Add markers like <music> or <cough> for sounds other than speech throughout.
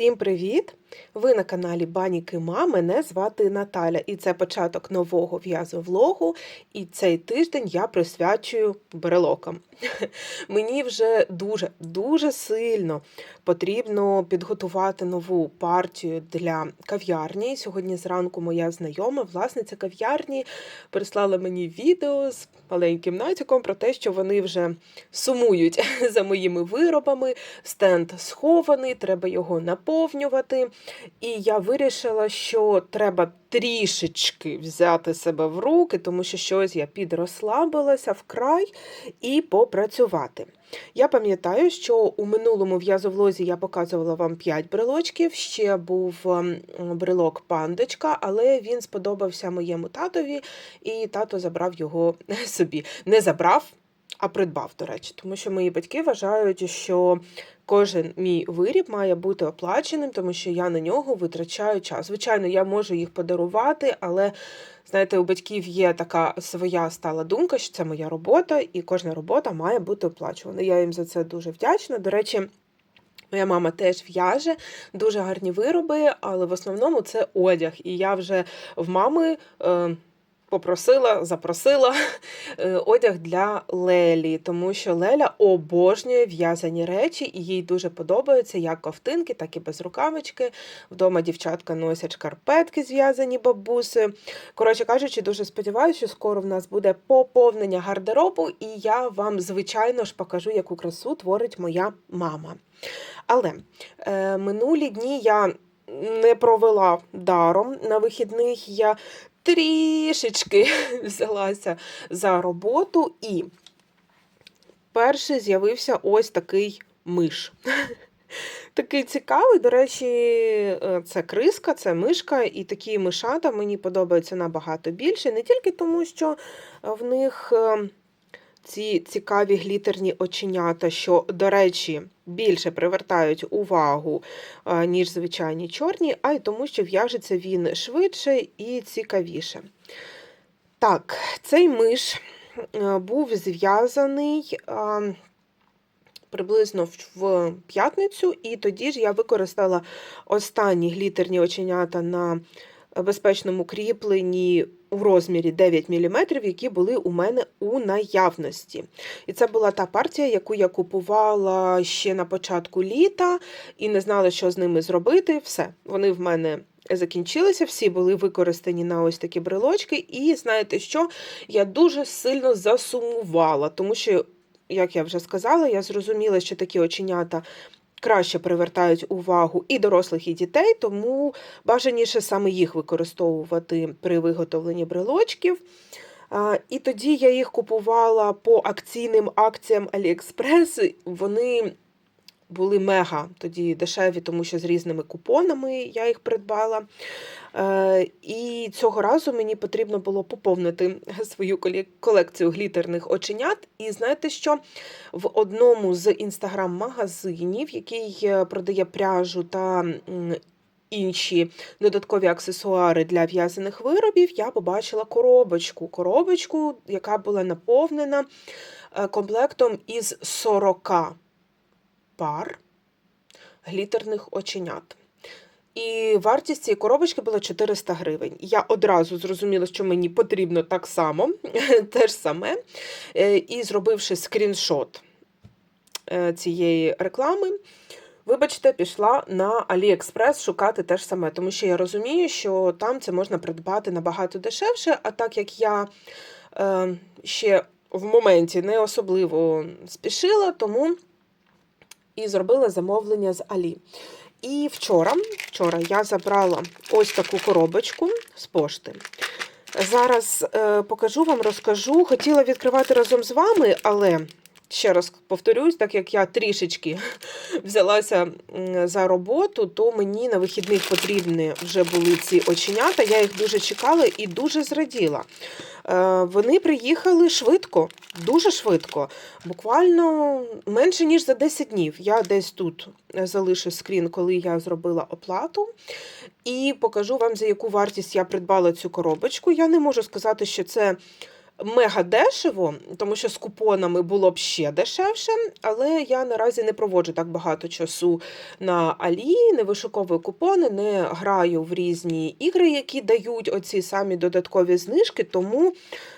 Всім привіт! Ви на каналі Баніки Ма. Мене звати Наталя, і це початок нового в'язовлогу. І цей тиждень я присвячую брелокам. <laughs> Мені вже дуже дуже сильно потрібно підготувати нову партію для кав'ярні. Сьогодні зранку моя знайома, власниця кав'ярні, прислала мені відео з маленьким натяком про те, що вони вже сумують <laughs> за моїми виробами. Стенд схований, треба його наповнювати. І я вирішила, що треба трішечки взяти себе в руки, тому що щось я підрозслабилася вкрай і попрацювати. Я пам'ятаю, що у минулому в'язовлозі я показувала вам 5 брелочків, ще був ем, брелок пандочка, але він сподобався моєму татові, і тато забрав його <laughs> собі. Не забрав, а придбав, до речі, тому що мої батьки вважають, що кожен мій виріб має бути оплаченим, тому що я на нього витрачаю час. Звичайно, я можу їх подарувати, але знаєте, у батьків є така своя стала думка, що це моя робота, і кожна робота має бути оплачувана. Я їм за це дуже вдячна. До речі. Моя мама теж в'яже дуже гарні вироби, але в основному це одяг. І я вже в мами е, попросила, запросила <laughs> е, одяг для Лелі, тому що Леля обожнює в'язані речі, і їй дуже подобаються як ковтинки, так і безрукавички. Вдома дівчатка носять шкарпетки, зв'язані бабуси. Коротше кажучи, дуже сподіваюся, що скоро в нас буде поповнення гардеробу, і я вам, звичайно ж, покажу, яку красу творить моя мама. Але е, минулі дні я не провела даром. На вихідних я трішечки <laughs> взялася за роботу, і перший з'явився ось такий миш. <laughs> Такий цікавий, до речі, е, це криска, це мишка, і такі мишата мені подобаються набагато більше. Не тільки тому, що в них е, ці цікаві глітерні оченята, що, до речі, більше привертають увагу, е, ніж звичайні чорні, а й тому, що в'яжеться він швидше і цікавіше. Так, цей миш е, був зв'язаний е, приблизно в п'ятницю, і тоді ж я використала останні глітерні оченята на безпечному кріпленні у розмірі 9 мм, які були у мене у наявності. І це була та партія, яку я купувала ще на початку літа і не знала, що з ними зробити. Все, вони в мене. Закінчилися, всі були використані на ось такі брелочки, і знаєте що? Я дуже сильно засумувала, тому що, як я вже сказала, я зрозуміла, що такі оченята краще привертають увагу і дорослих, і дітей, тому бажаніше саме їх використовувати при виготовленні брелочків. І тоді я їх купувала по акційним акціям AliExpress. Вони були мега тоді дешеві, тому що з різними купонами я їх придбала. Е, і цього разу мені потрібно було поповнити свою колекцію глітерних оченят. І знаєте що? В одному з інстаграм-магазинів, який е, продає пряжу та інші додаткові аксесуари для в'язаних виробів, я побачила коробочку. Коробочку, яка була наповнена е, комплектом із 40 пар глітерних оченят. І вартість цієї коробочки була 400 гривень. Я одразу зрозуміла, що мені потрібно так само, <laughs> те ж саме. Е, і зробивши скріншот е, цієї реклами, вибачте, пішла на AliExpress шукати те ж саме, тому що я розумію, що там це можна придбати набагато дешевше, а так як я е, ще в моменті не особливо спішила, тому і зробила замовлення з Алі. І вчора вчора я забрала ось таку коробочку з пошти. Зараз е, покажу вам, розкажу. Хотіла відкривати разом з вами, але ще раз повторюсь, так як я трішечки <laughs> взялася за роботу, то мені на вихідних потрібні вже були ці оченята. Я їх дуже чекала і дуже зраділа. Е, вони приїхали швидко, дуже швидко, буквально менше, ніж за 10 днів. Я десь тут залишу скрін, коли я зробила оплату. І покажу вам, за яку вартість я придбала цю коробочку. Я не можу сказати, що це мега дешево, тому що з купонами було б ще дешевше, але я наразі не проводжу так багато часу на Алі, не вишуковую купони, не граю в різні ігри, які дають оці самі додаткові знижки, тому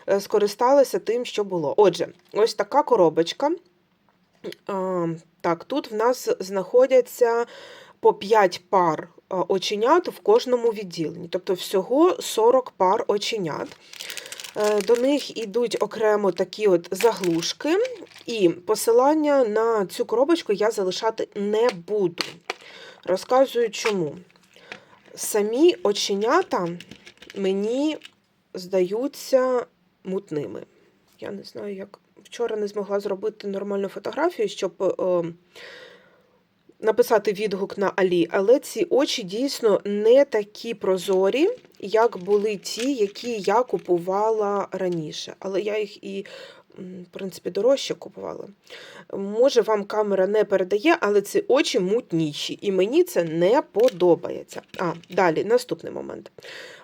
е, скористалася тим, що було. Отже, ось така коробочка. Так, тут в нас знаходяться по 5 пар оченят в кожному відділенні, тобто всього 40 пар оченят. Е, До них йдуть окремо такі от заглушки, і посилання на цю коробочку я залишати не буду. Розказую чому. Самі оченята мені здаються мутними. Я не знаю, як вчора не змогла зробити нормальну фотографію, щоб е, написати відгук на Алі, але ці очі дійсно не такі прозорі, як були ті, які я купувала раніше. Але я їх і, в принципі, дорожче купувала. Може, вам камера не передає, але ці очі мутніші, і мені це не подобається. А, далі, наступний момент.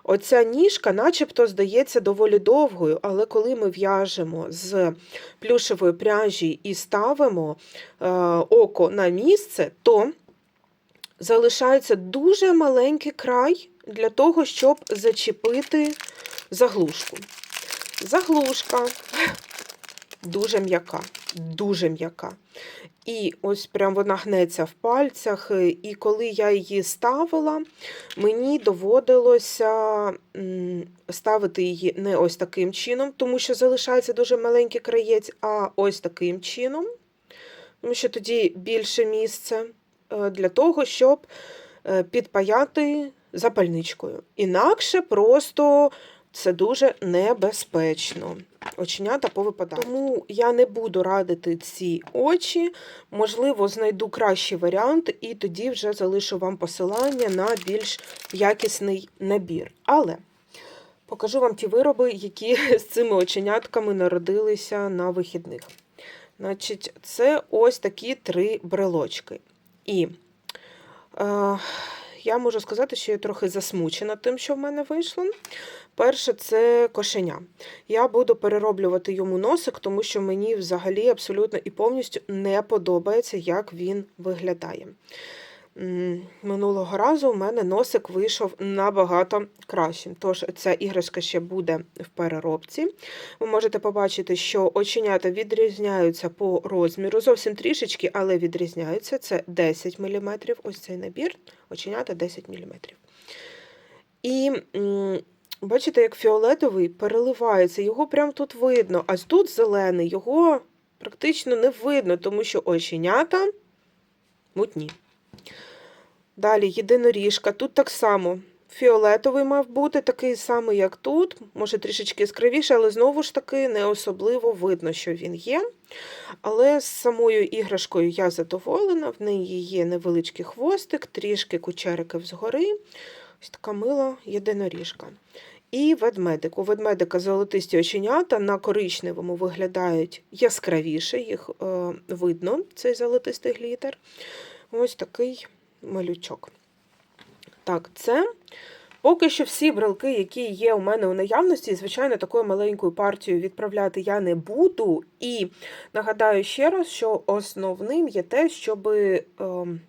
Оця ніжка, начебто, здається доволі довгою, але коли ми в'яжемо з плюшевої пряжі і ставимо е, око на місце, то залишається дуже маленький край для того, щоб зачепити заглушку. Заглушка дуже м'яка, дуже м'яка. І ось прям вона гнеться в пальцях. І коли я її ставила, мені доводилося ставити її не ось таким чином, тому що залишається дуже маленький краєць, а ось таким чином, тому що тоді більше місце е, для того, щоб е, підпаяти запальничкою. Інакше просто це дуже небезпечно. Оченята повипадають. Тому я не буду радити ці очі. Можливо, знайду кращий варіант, і тоді вже залишу вам посилання на більш якісний набір. Але покажу вам ті вироби, які <laughs> з цими оченятками народилися на вихідних. Значить, це ось такі три брелочки. І е, я можу сказати, що я трохи засмучена тим, що в мене вийшло. Перше, це кошеня. Я буду перероблювати йому носик, тому що мені взагалі абсолютно і повністю не подобається, як він виглядає. Минулого разу у мене носик вийшов набагато кращим. Тож ця іграшка ще буде в переробці. Ви можете побачити, що оченята відрізняються по розміру, зовсім трішечки, але відрізняються. Це 10 мм. Ось цей набір, оченята 10 мм. І бачите, як фіолетовий переливається, його прямо тут видно, а тут зелений, його практично не видно, тому що оченята мутні. Далі єдиноріжка. Тут так само фіолетовий мав бути, такий самий, як тут, може трішечки яскравіше, але знову ж таки не особливо видно, що він є. Але з самою іграшкою я задоволена, в неї є невеличкий хвостик, трішки кучериків згори. Ось така мила єдиноріжка. І ведмедик. У ведмедика золотисті оченята на коричневому виглядають яскравіше, їх е, видно, цей золотистий глітер. Ось такий малючок. Так, це поки що всі брелки, які є у мене у наявності, звичайно, такою маленькою партією відправляти я не буду. І нагадаю ще раз, що основним є те, щоб е,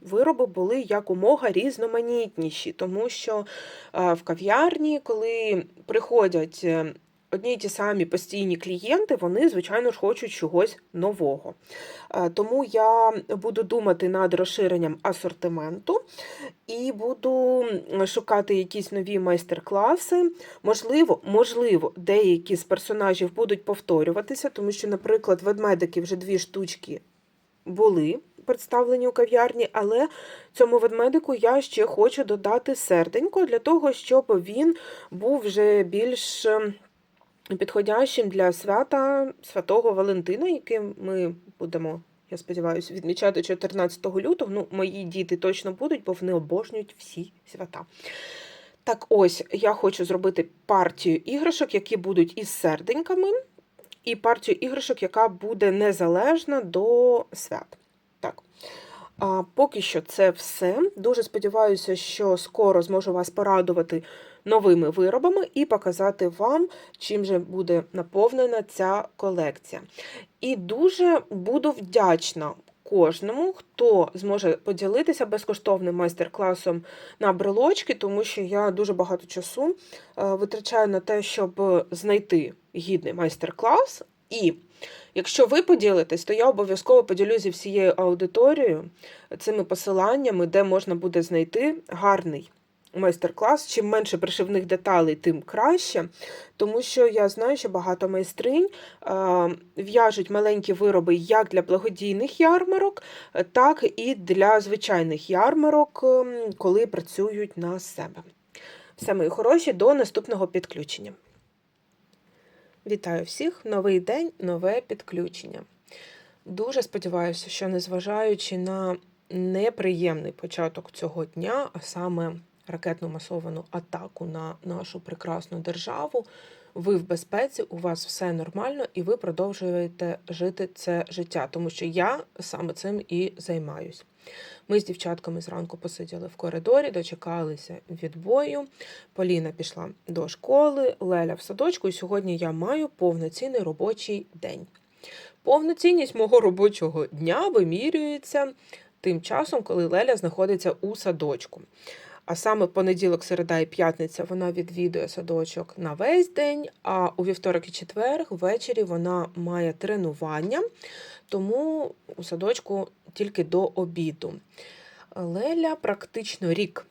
вироби були якомога різноманітніші, тому що е, в кав'ярні, коли приходять. е, Одні й ті самі постійні клієнти, вони, звичайно ж, хочуть чогось нового. Е, Тому я буду думати над розширенням асортименту і буду шукати якісь нові майстер-класи. Можливо, можливо, деякі з персонажів будуть повторюватися, тому що, наприклад, ведмедики вже дві штучки були представлені у кав'ярні, але цьому ведмедику я ще хочу додати серденько для того, щоб він був вже більш ем, підходящим для свята Святого Валентина, яке ми будемо, я сподіваюся, відмічати 14 лютого. Ну, мої діти точно будуть, бо вони обожнюють всі свята. Так ось, я хочу зробити партію іграшок, які будуть із серденьками, і партію іграшок, яка буде незалежна до свят. Так. А поки що це все. Дуже сподіваюся, що скоро зможу вас порадувати новими виробами і показати вам, чим же буде наповнена ця колекція. І дуже буду вдячна кожному, хто зможе поділитися безкоштовним майстер-класом на брелочки, тому що я дуже багато часу е, витрачаю на те, щоб знайти гідний майстер-клас. І якщо ви поділитесь, то я обов'язково поділюся зі всією аудиторією цими посиланнями, де можна буде знайти гарний майстер-клас. Чим менше пришивних деталей, тим краще. Тому що я знаю, що багато майстринь в'яжуть маленькі вироби як для благодійних ярмарок, так і для звичайних ярмарок, ем, коли працюють на себе. Все, мої хороші, до наступного підключення. Вітаю всіх! Новий день, нове підключення. Дуже сподіваюся, що незважаючи на неприємний початок цього дня, а саме ракетну масовану атаку на нашу прекрасну державу, ви в безпеці, у вас все нормально, і ви продовжуєте жити це життя, тому що я саме цим і займаюсь. Ми з дівчатками зранку посиділи в коридорі, дочекалися відбою. Поліна пішла до школи, Леля в садочку, і сьогодні я маю повноцінний робочий день. Повноцінність мого робочого дня вимірюється тим часом, коли Леля знаходиться у садочку. А саме понеділок, середа і п'ятниця вона відвідує садочок на весь день, а у вівторок і четвер ввечері вона має тренування, тому у садочку тільки до обіду. Леля практично рік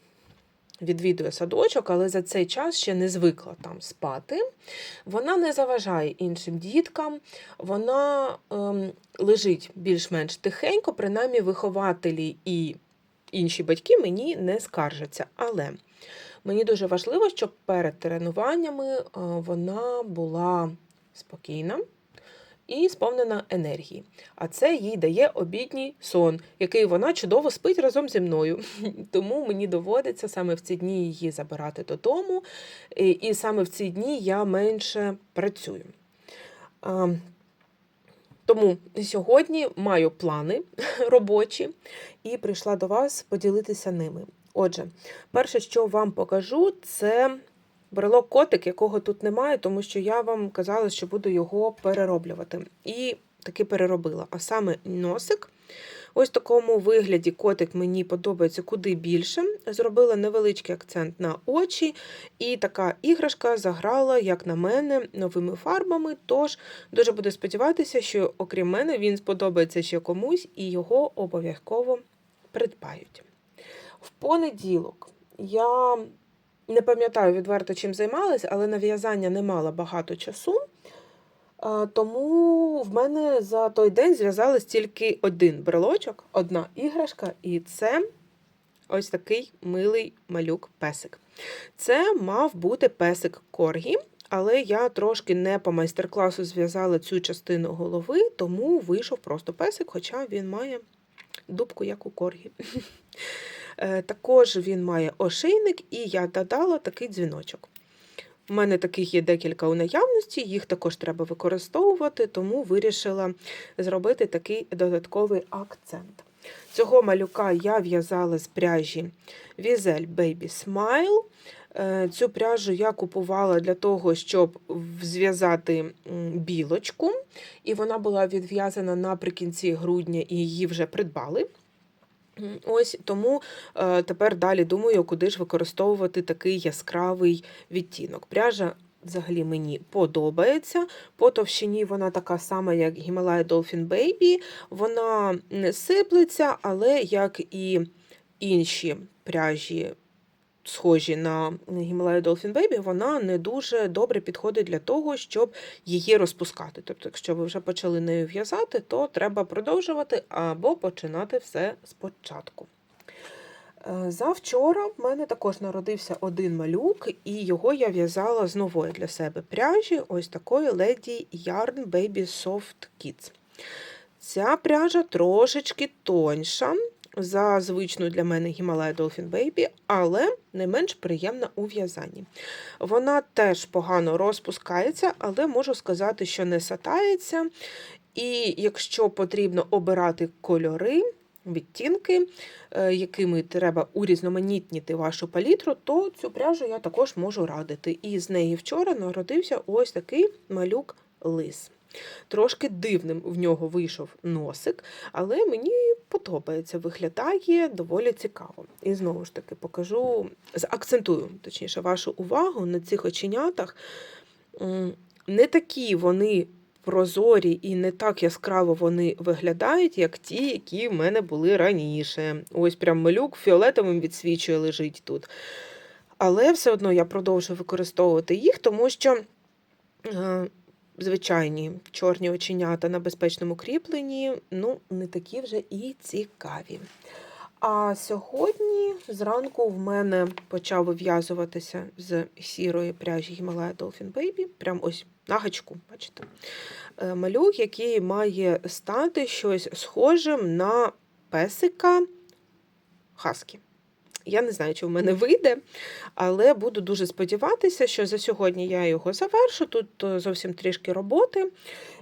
відвідує садочок, але за цей час ще не звикла там спати. Вона не заважає іншим діткам, вона ем, лежить більш-менш тихенько, принаймні вихователі і інші батьки мені не скаржаться. Але мені дуже важливо, щоб перед тренуваннями е, вона була спокійна. І сповнена енергії. А це їй дає обідній сон, який вона чудово спить разом зі мною. <laughs> Тому мені доводиться саме в ці дні її забирати додому, і саме в ці дні я менше працюю. Тому сьогодні маю плани <laughs> робочі і прийшла до вас поділитися ними. Отже, перше, що вам покажу, це брелок котик, якого тут немає, тому що я вам казала, що буду його перероблювати. І таки переробила. А саме носик. Ось в такому вигляді котик мені подобається куди більше. Зробила невеличкий акцент на очі, і така іграшка заграла, як на мене, новими фарбами. Тож дуже буду сподіватися, що, окрім мене, він сподобається ще комусь і його обов'язково придбають. В понеділок я не пам'ятаю відверто, чим займалась, але на в'язання не мала багато часу. Тому в мене за той день зв'язалось тільки один брелочок, одна іграшка, і це ось такий милий малюк-песик. Це мав бути песик Коргі, але я трошки не по майстер-класу зв'язала цю частину голови, тому вийшов просто песик, хоча він має дубку, як у Коргі. <laughs> Е, також він має ошейник, і я додала такий дзвіночок. У мене таких є декілька у наявності, їх також треба використовувати, тому вирішила зробити такий додатковий акцент. Цього малюка я в'язала з пряжі Vizel Baby Smile. Е, цю пряжу я купувала для того, щоб зв'язати білочку, і вона була відв'язана наприкінці грудня і її вже придбали. Ось тому е, тепер далі думаю, куди ж використовувати такий яскравий відтінок. Пряжа взагалі мені подобається. По товщині вона така сама, як Himalaya Dolphin Baby. Вона не сиплеться, але як і інші пряжі схожі на Himalaya Dolphin Baby, вона не дуже добре підходить для того, щоб її розпускати. Тобто, якщо ви вже почали нею в'язати, то треба продовжувати або починати все спочатку. Е, завчора в мене також народився один малюк, і його я в'язала з нової для себе пряжі, ось такої Lady Yarn Baby Soft Kids. Ця пряжа трошечки тоньша, за звичну для мене Himalaya Dolphin Baby, але не менш приємна у в'язанні. Вона теж погано розпускається, але можу сказати, що не сатається. І якщо потрібно обирати кольори, відтінки, е, якими треба урізноманітніти вашу палітру, то цю пряжу я також можу радити. І з неї вчора народився ось такий малюк лис. Трошки дивним в нього вийшов носик, але мені подобається, виглядає доволі цікаво. І знову ж таки покажу, акцентую точніше вашу увагу на цих оченятах. Не такі вони прозорі і не так яскраво вони виглядають, як ті, які в мене були раніше. Ось прям малюк фіолетовим відсвічує лежить тут. Але все одно я продовжую використовувати їх, тому що. Звичайні чорні оченята на безпечному кріпленні, ну, не такі вже і цікаві. А сьогодні зранку в мене почав вив'язуватися з сірої пряжі Himalaya Dolphin Baby, прям ось на гачку, бачите? Е, Малюк, який має стати щось схожим на песика Хаскі. Я не знаю, чи в мене вийде, але буду дуже сподіватися, що за сьогодні я його завершу. Тут е, зовсім трішки роботи.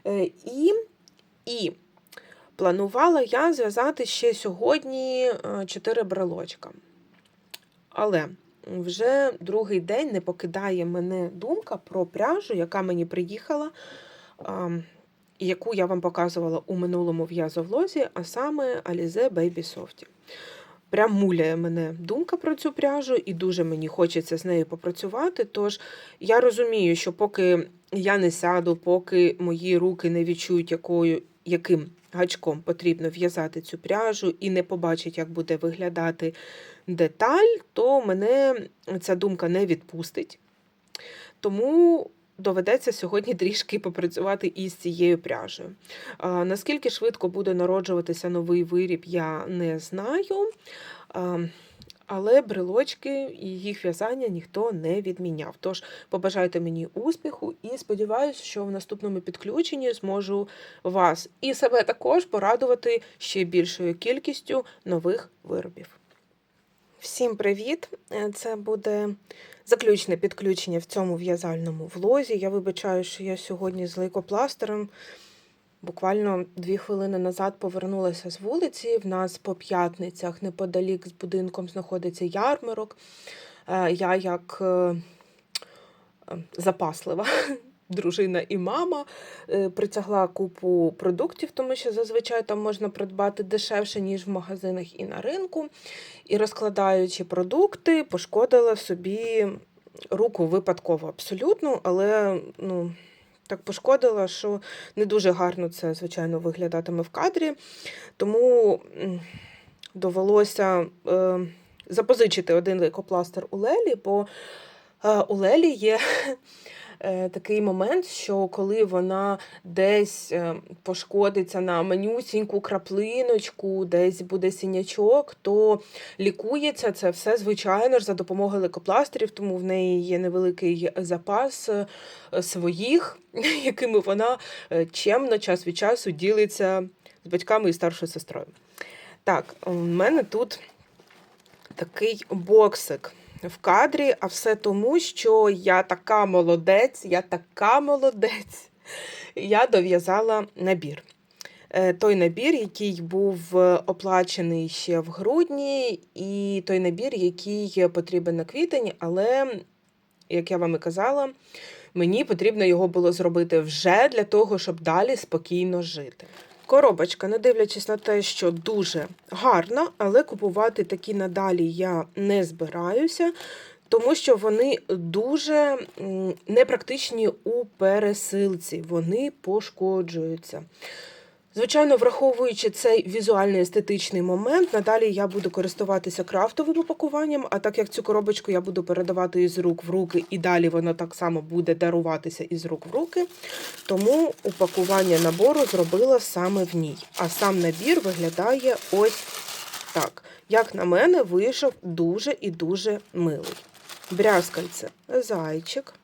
Е, І, і планувала я зв'язати ще сьогодні 4 брелочка. Але вже другий день не покидає мене думка про пряжу, яка мені приїхала, яку я вам показувала у минулому в'язовлозі, а саме Alize Baby Softy. Прям муляє мене думка про цю пряжу, і дуже мені хочеться з нею попрацювати. Тож я розумію, що поки я не сяду, поки мої руки не відчують, якою, яким гачком потрібно в'язати цю пряжу і не побачать, як буде виглядати деталь, то мене ця думка не відпустить. Тому доведеться сьогодні трішки попрацювати із цією пряжею. Наскільки швидко буде народжуватися новий виріб, я не знаю. Але брелочки і їх в'язання ніхто не відміняв. Тож побажайте мені успіху і сподіваюся, що в наступному підключенні зможу вас і себе також порадувати ще більшою кількістю нових виробів. Всім привіт! Е, Це буде заключне підключення в цьому в'язальному влозі. Я вибачаю, що я сьогодні з лейкопластером. Буквально дві хвилини назад повернулася з вулиці. В нас по п'ятницях неподалік з будинком знаходиться ярмарок. Е, Я як е, запаслива дружина і мама е, притягла купу продуктів, тому що зазвичай там можна придбати дешевше, ніж в магазинах і на ринку. І розкладаючи продукти, пошкодила собі руку випадково абсолютно, але ну. Так пошкодила, що не дуже гарно це, звичайно, виглядатиме в кадрі. Тому довелося е, запозичити один лейкопластер у Лелі, бо е, у Лелі є такий момент, що коли вона десь е, пошкодиться на манюсіньку краплиночку, десь буде синячок, то лікується це все, звичайно ж, за допомогою лейкопластерів, тому в неї є невеликий запас е, своїх, <laughs> якими вона е, чемно час від часу ділиться з батьками і старшою сестрою. Так, у мене тут такий боксик в кадрі, а все тому, що я така молодець, я така молодець. <laughs> Я дов'язала набір. Е, Той набір, який був е, оплачений ще в грудні, і той набір, який потрібен на квітень, але, як я вам і казала, мені потрібно його було зробити вже для того, щоб далі спокійно жити. Коробочка, не дивлячись на те, що дуже гарна, але купувати такі надалі я не збираюся, тому що вони дуже непрактичні у пересилці, вони пошкоджуються. Звичайно, враховуючи цей візуальний естетичний момент, надалі я буду користуватися крафтовим упакуванням, а так як цю коробочку я буду передавати із рук в руки, і далі воно так само буде даруватися із рук в руки, тому упакування набору зробила саме в ній. А сам набір виглядає ось так. Як на мене, вийшов дуже і дуже милий. Брязкальце зайчик.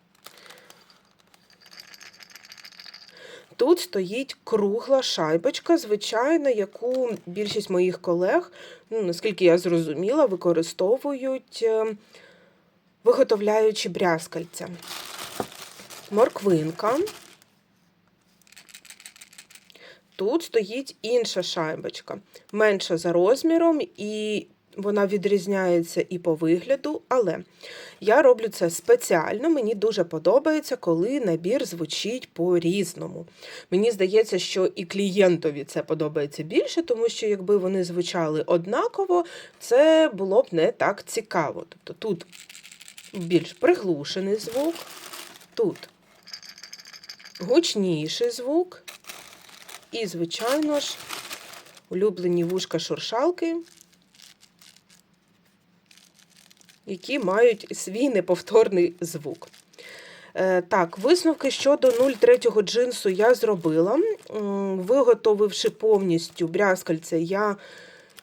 Тут стоїть кругла шайбочка, звичайна, яку більшість моїх колег, ну, наскільки я зрозуміла, використовують, е, виготовляючи брязкальця. Морквинка. тут стоїть інша шайбочка, менша за розміром, і вона відрізняється і по вигляду, але я роблю це спеціально. Мені дуже подобається, коли набір звучить по-різному. Мені здається, що і клієнтові це подобається більше, тому що якби вони звучали однаково, це було б не так цікаво. Тобто тут більш приглушений звук, тут гучніший звук, і, звичайно ж, улюблені вушка шуршалки, які мають свій неповторний звук. Е, Так, висновки щодо 0,3 джинсу я зробила. Виготовивши повністю брязкальце, я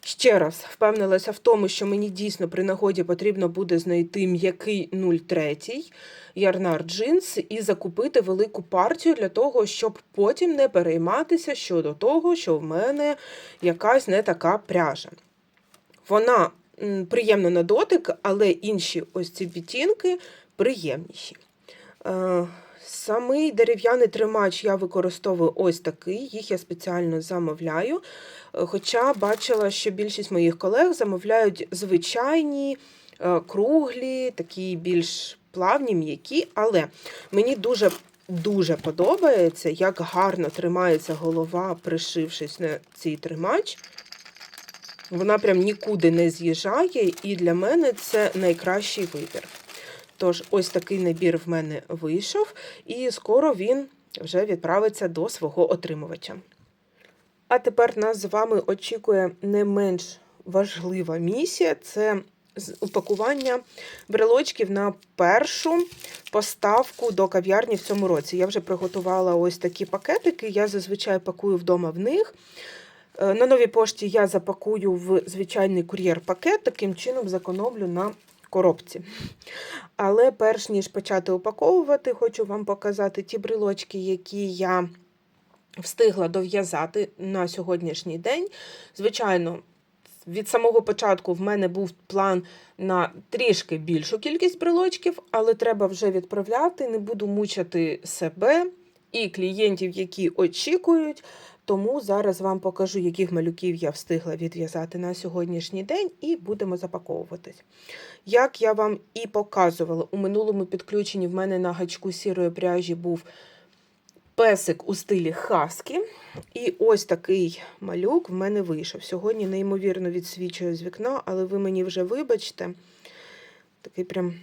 ще раз впевнилася в тому, що мені дійсно при нагоді потрібно буде знайти м'який 0,3 ярнар джинс і закупити велику партію для того, щоб потім не перейматися щодо того, що в мене якась не така пряжа. Вона м, приємна на дотик, але інші ось ці відтінки приємніші. Е, Самий дерев'яний тримач я використовую ось такий, їх я спеціально замовляю. Е, Хоча бачила, що більшість моїх колег замовляють звичайні, е, круглі, такі більш плавні, м'які, але мені дуже дуже подобається, як гарно тримається голова, пришившись на цей тримач. Вона прям нікуди не з'їжджає, і для мене це найкращий вибір. Тож, ось такий набір в мене вийшов, і скоро він вже відправиться до свого отримувача. А тепер нас з вами очікує не менш важлива місія це упакування брелочків на першу поставку до кав'ярні в цьому році. Я вже приготувала ось такі пакетики. Я зазвичай пакую вдома в них. Е, На новій пошті я запакую в звичайний кур'єр-пакет, таким чином зекономлю на коробці. Але перш ніж почати упаковувати, хочу вам показати ті брелочки, які я встигла дов'язати на сьогоднішній день. Звичайно, від самого початку в мене був план на трішки більшу кількість брелочків, але треба вже відправляти. Не буду мучити себе і клієнтів, які очікують. Тому зараз вам покажу, яких малюків я встигла відв'язати на сьогоднішній день, і будемо запаковуватись. Як я вам і показувала, у минулому підключенні в мене на гачку сірої пряжі був песик у стилі хаскі. І ось такий малюк в мене вийшов. Сьогодні неймовірно відсвічує з вікна, але ви мені вже вибачте. Такий прям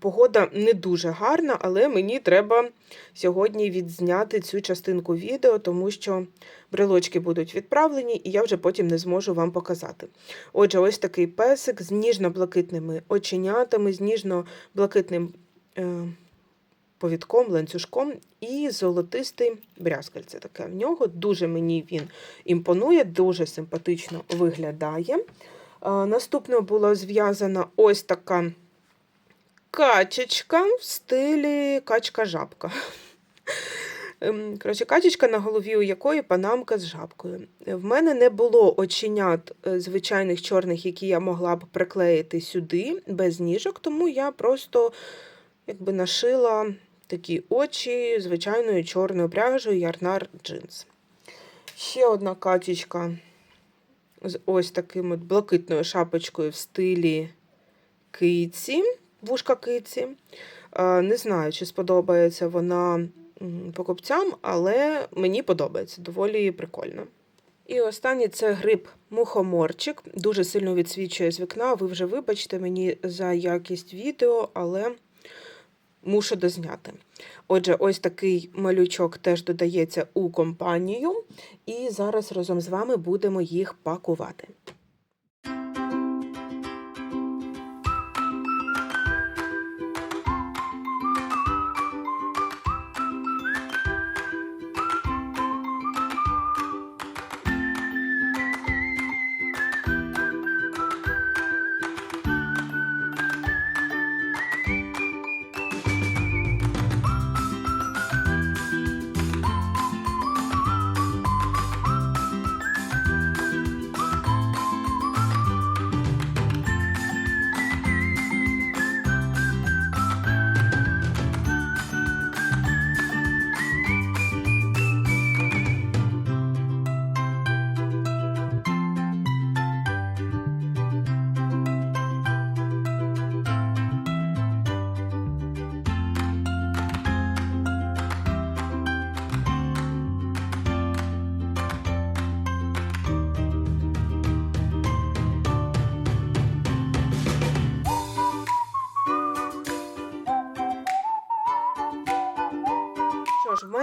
погода не дуже гарна, але мені треба сьогодні відзняти цю частинку відео, тому що брелочки будуть відправлені, і я вже потім не зможу вам показати. Отже, ось такий песик з ніжно-блакитними оченятами, з ніжно-блакитним. Е, повідком, ланцюжком і золотистий брязкальце таке в нього. Дуже мені він імпонує, дуже симпатично виглядає. Наступно була зв'язана ось така качечка в стилі качка-жабка. Ем, Коротше, качечка, на голові у якої панамка з жабкою. В мене не було оченят е, звичайних чорних, які я могла б приклеїти сюди без ніжок, тому я просто якби нашила такі очі звичайною чорною пряжею Ярнар джинс. Ще одна качечка з ось таким от блакитною шапочкою в стилі киці, вушка киці. Е, Не знаю, чи сподобається вона покупцям, але мені подобається, доволі прикольно. І останнє це гриб мухоморчик. Дуже сильно відсвічує з вікна. Ви вже вибачте мені за якість відео, але мушу дозняти. Отже, ось такий малючок теж додається у компанію, і зараз разом з вами будемо їх пакувати.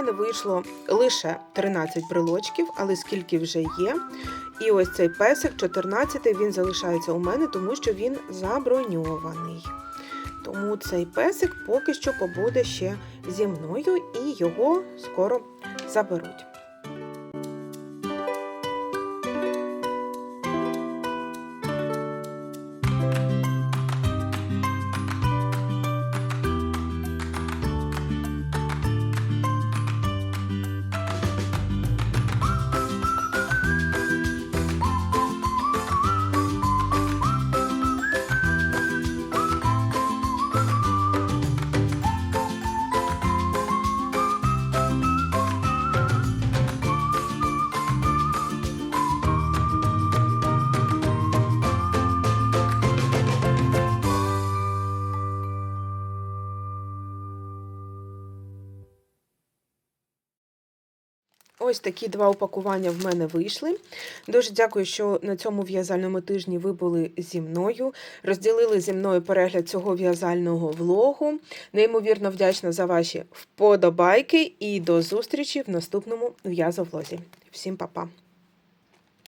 Мене вийшло лише 13 брелочків, але скільки вже є. І ось цей песик, 14 він залишається у мене, тому що він заброньований. Тому цей песик поки що побуде ще зі мною і його скоро заберуть. Ось такі два упакування в мене вийшли. Дуже дякую, що на цьому в'язальному тижні ви були зі мною, розділили зі мною перегляд цього в'язального влогу. Неймовірно вдячна за ваші вподобайки і до зустрічі в наступному в'язовлозі. Всім па-па!